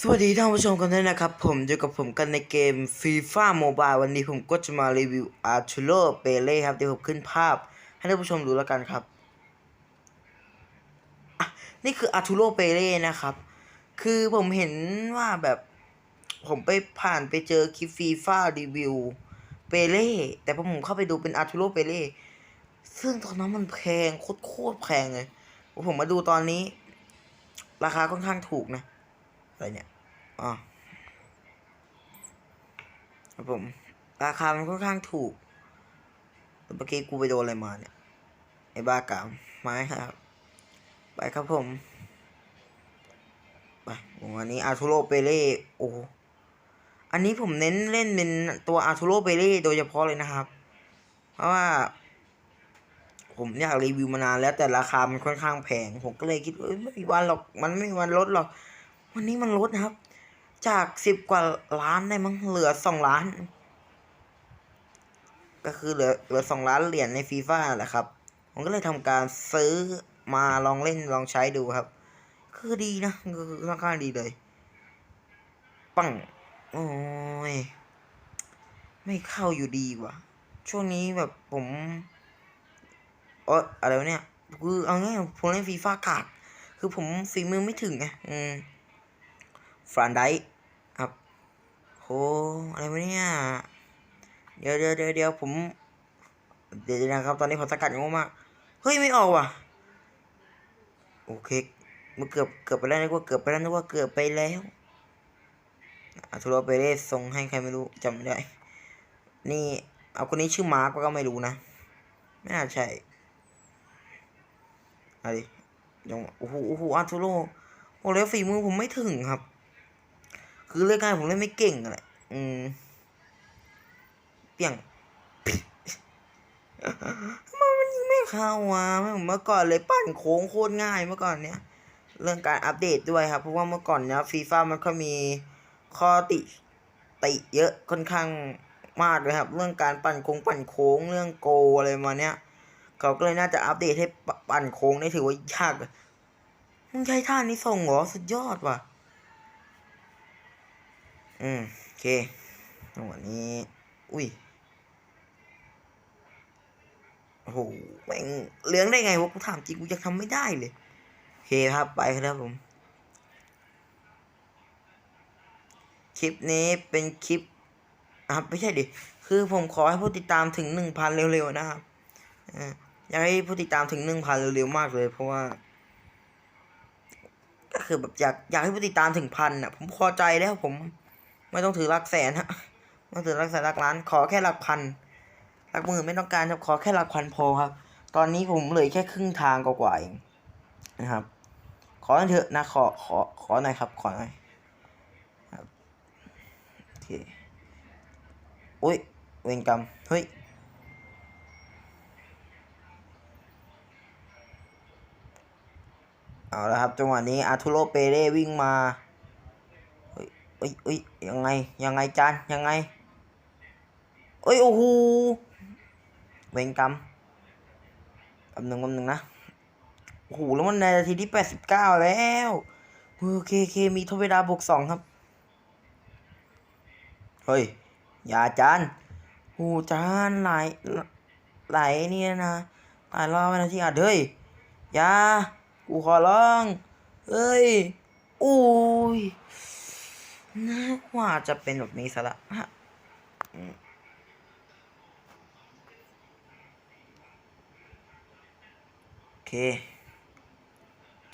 สวัสดีท่านผู้ชมกันด้วยนะครับ ผมอยู่กับผมกันในเกม FIFA Mobile วันนี้ผมก็จะมารีวิว Arturo Pele ครับ เดี๋ยวผมขึ้นภาพ ให้ท่านผู้ชมดูแล้วกันครับอะนี่คือ Arturo Pele นะครับ คือผมเห็นว่าแบบผมไปผ่านไปเจอคลิป FIFA รีวิวเปเล่แต่พอผมเข้าไปดูเป็น Arturo Pele ซึ่งตอนนั้นมันแพงโคตรแพงเลยผมมาดูตอนนี้ ราคาค่อนข้างถูกนะ อะไรเนี่ยอ๋อครับผม ราคามันค่อนข้างถูกแต่เมื่อกี้กูไปโดนอะไรมาเนี่ย ไอ้บ้ากามไม้ครับ ไปครับผม ไปวันนี้อาร์ทูโรเปเล่โอ้อันนี้ผมเน้นเล่นเป็นตัวอาร์ทูโรเปเล่โดยเฉพาะเลยนะครับ เพราะว่า ผมอยากรีวิวมานานแล้วแต่ราคามันค่อนข้างแพง ผมก็เลยคิดว่าเอ้ยไม่มีวันหรอก มันไม่มีวันลดหรอก วันนี้มันลดนะครับ จากสิบกว่าล้านได้มั้งเหลือสองล้าน ก็คือเหลือเหลือสองล้านเหรียญในฟีฟ่าแหละครับ ผมก็เลยทำการซื้อมาลองเล่นลองใช้ดูครับ คือดีนะคือค่อนข้างดีเลย ปังโอ้ยไม่เข้าอยู่ดีว่ะ ช่วงนี้แบบผมเอออะไรวะเนี่ย คือเอาง่ายผมเล่นฟีฟ่ากากคือผมฝีมือไม่ถึงไงอืม ฟรานไดท์ครับโหอะไรวะเนี่ยเดี๋ยวเดี๋ยวเดี๋ยวเดี๋ยวผมเดี๋ยวนะครับ ตอนนี้ผมสกัดงงมากเฮ้ยไม่ออกว่ะโอเคมันเกือบเกือบไปแล้วนึกว่าเกือบไปแล้วนึกว่าเกือบไปแล้วอาทูโรเปเรสส่งให้ใครไม่รู้จำไม่ได้ นี่เอาคนนี้ชื่อมาร์กก็ไม่รู้นะ ไม่น่าใช่อะไรยังโอ้โหโอ้โหอาทูโรโอ้แล้วฝีมือผมไม่ถึงครับ คือเล่นง่ายผมเล่นไม่เก่งอะไรอืมเปียงทำไมมันยิงไม่เข้าวะไม่เหมือนเมื่อก่อนเลยปั้นโค้งโคตรง่ายเมื่อก่อนเนี้ยเรื่องการอัปเดตด้วยครับ เพราะว่าเมื่อก่อนเนี้ยฟีฟ่ามันก็มีข้อติติเยอะค่อนข้างมากเลยครับ เรื่องการปั่นโค้งปั่นโค้งเรื่องโกอะไรมาเนี้ยเขาก็เลยน่าจะอัปเดตให้ปั่นโค้งได้ถือว่ายากอะมึงใช้ท่านี้ส่งเหรอสุดยอดว่ะ อืมโอเคจังหวะนี้ อุ้ยโอ้โหแม่งเลี้ยงได้ไงวะกูถามจริงกูยังทำไม่ได้เลยโอเคครับไปครับผมคลิปนี้เป็นคลิปอะไม่ใช่ดิ คือผมขอให้ผู้ติดตามถึงหนึ่งพันเร็วๆนะครับอยากให้ผู้ติดตามถึงหนึ่งพันเร็วๆมากเลย เพราะว่า ก็คือแบบอยากอยากให้ผู้ติดตามถึงพันอะ ผมพอใจแล้วผม ไม่ต้องถือหลักแสนฮะไม่ต้องถือหลักแสนหลักล้าน ขอแค่หลักพันหลักหมื่นไม่ต้องการครับขอแค่หลักพันพอครับ ตอนนี้ผมเหลือแค่ครึ่งทางกว่าเองนะครับ ขอหน่อยเถอะนะขอขอขอหน่อยครับ ขอหน่อยครับโอเคอุ้ยเวรกรรมเฮ้ยเอาละครับจังหวะนี้อาร์ทูโรเปเร่วิ่งมา เฮ้ยเฮ้ยยังไง ยังไงจาน ยังไง เอ้ย โอ้โห เวรกรรมแป๊บหนึ่งแป๊บหนึ่งนะ โอ้โห แล้วมันในนาทีที่แปดสิบเก้าแล้ว โอเคโอเค มีทเวดาบวกสองครับ เฮ้ย อย่าจานโอ้จานไหลไหลเนี่ยนะหลายรอบนาทีอะเฮ้ย อย่า กูขอร้อง เอ้ย อุ้ย ว่าจะเป็นแบบนี้ซะละฮะโอเค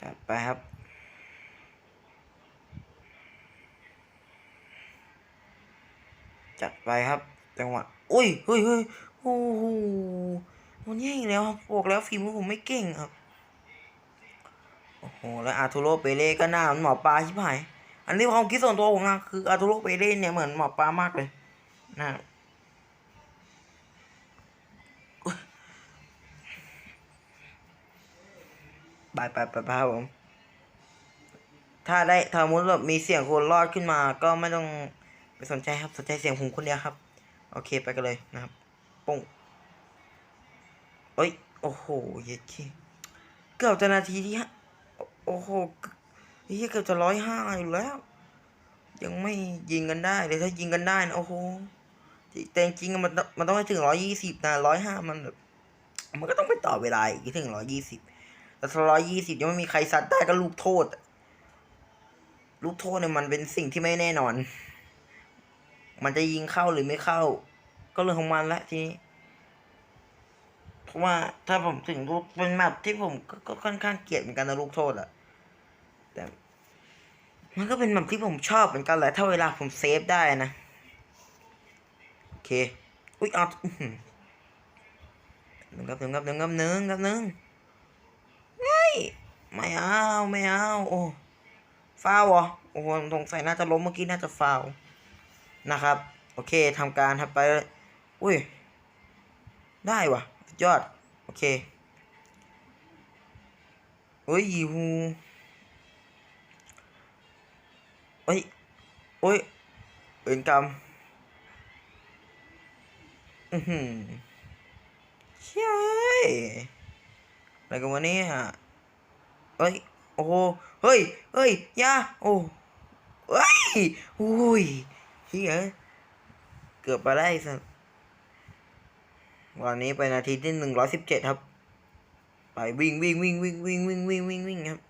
จัดไปครับ จัดไปครับ จังหวะอุ้ยเฮ้ยเฮ้ยโอ้โหมันแย่อีกแล้วบอกแล้วฝีมือผมไม่เก่งครับ โอ้โห แล้วอาทูโรเปเล่ก็หน้าหมือนหมอปลาช่ไหม อันนี้ความคิดส่วนตัวผมนะคืออาร์ทูโรเปเล่นเนี่ยเหมือนหมอปลามากเลยนะไปไปไปไปครับผมถ้าได้ถ้ามมติแบบมีเสียงคนรอดขึ้นมา ก็ไม่ต้องไปสนใจครับสนใจเสียงผมคนเดียวครับ โอเคไปกันเลยนะครับปุ้งเอ้ยโอ้โหเย็ดขี้เกือบจะนาทีที่ฮะโอ้โห เฮ้ยเกือบจะร้อยห้าอยู่แล้ว ยังไม่ยิงกันได้เลยวถ้ายิงกันได้นะโอ้โหแต่จริงมันมันต้องให้ถึงร้อยยี่สิบนะร้อยห้ามันแบบมันก็ต้องไปต่อเวลาอีกถึงร้อยยี่สิบแต่ถ้าร้อยยี่สิบยังไม่มีใครซัดได้ก็ลูกโทษ ลูกโทษเนี่ยมันเป็นสิ่งที่ไม่แน่นอน มันจะยิงเข้าหรือไม่เข้า ก็เรื่องของมันละทีนี้เพราะว่าถ้าผมถึงลูกเป็นแมปที่ผมก็ก็ค่อนข้างเกลียดเหมือนกันนะลูกโทษอะ แต่มันก็เป็นแมปที่ผมชอบเหมือนกันแหละถ้าเวลาผมเซฟได้นะ โอเค อุ้ยเอาอื้อหือหนึ่งครับหนึ่งครับหนึ่งครับหนึ่งครับหนึ่งเฮ้ยไม่เอาไม่เอาโอ้ฟาวเหรอโอ้โหสงสัยน่าจะล้มเมื่อกี้น่าจะฟาวนะครับ โอเคทำการทำไป อุ้ย ได้วะยอด โอเคเฮ้ยฮู เฮ้ยโอ้ยเอ็นกรรมอือหือใช่อะไรกันวะเนี่ยเฮ้ยโอ้โหเฮ้ยเฮ้ยยาโอ้เฮ้ยอุ้ยเฮียเกือบไปได้สัสวันนี้ไปนาทีที่หนึ่งร้อยสิบเจ็ดครับ ไปวิ่งวิ่งวิ่งวิ่งวิ่งวิ่งวิ่งวิ่งวิ่งครับ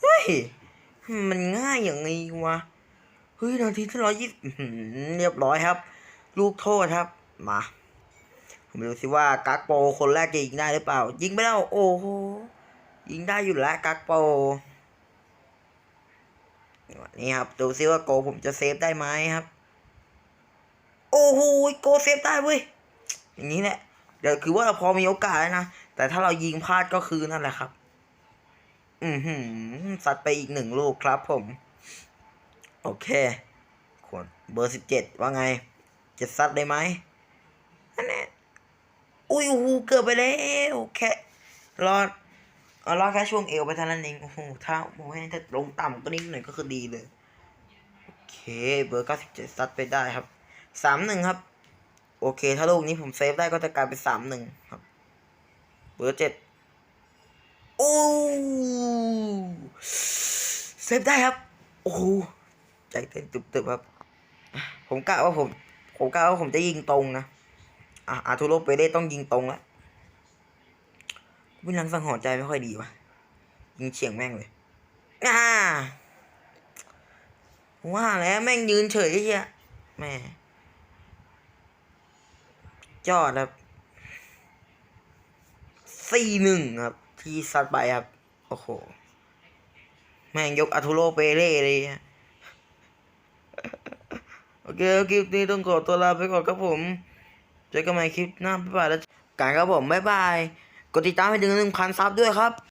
เฮ้ย มันง่ายอย่างไงวะ เฮ้ย นาทีที่ร้อยยี่สิบเรียบร้อยครับ ลูกโทษครับ มา ผมดูสิว่ากักโปคนแรกจะยิงได้หรือเปล่า ยิงไม่ได้โอ้โห ยิงได้อยู่แล้วกักโปนี่ครับ ดูซิว่าโกผมจะเซฟได้ไหมครับ โอ้โหโกเซฟได้เว้ย อย่างนี้แหละ เดี๋ยวคือว่าเราพอมีโอกาสนะ แต่ถ้าเรายิงพลาดก็คือนั่นแหละครับ อือหือสัตไปอีกหนึ่งลูกครับผม โอเคขวดเบอร์สิบเจ็ดว่าไง จะซัดได้ไหมอันนี้อุ้ยโอ้โหเกือบไปแล้วแค่รอดเอารอดแค่ช่วงเอวไปเท่านั้นเองโอ้โหถ้าโมให้ถ้าลงต่ำก็นิดหน่อยก็คือดีเลยโอเคเบอร์เก้าสิบเจ็ดซัดไปได้ครับสามหนึ่งครับ โอเค ถ้าลูกนี้ผมเซฟได้ก็จะกลายเป็นสามหนึ่งครับ เบอร์เจ็ด เซฟได้ครับ โอ้โหใจเต้นตึบๆครับ ผมกะว่าผม ผมกะว่าผมจะยิงตรงนะ อะอาทูโรเปเด้ต้องยิงตรงแล้ววิลังสังหรณ์ใจไม่ค่อยดีวะยิงเฉียงแม่งเลยอ่าว่าแล้วแม่งยืนเฉยเชียแม่จอดครับสี่หนึ่งครับ ที่ซัดไปครับ โอ้โห แม่งยกอัทุโรเปเร่เลยอะโอเคคลิปนี้ต้องขอตัวลาไปก่อนครับผม เจอกันใหม่คลิปหน้าบ๊ายบายแล้วกันครับผมบ๊ายบาย กดติดตามให้ถึงหนึ่งพันซับด้วยครับ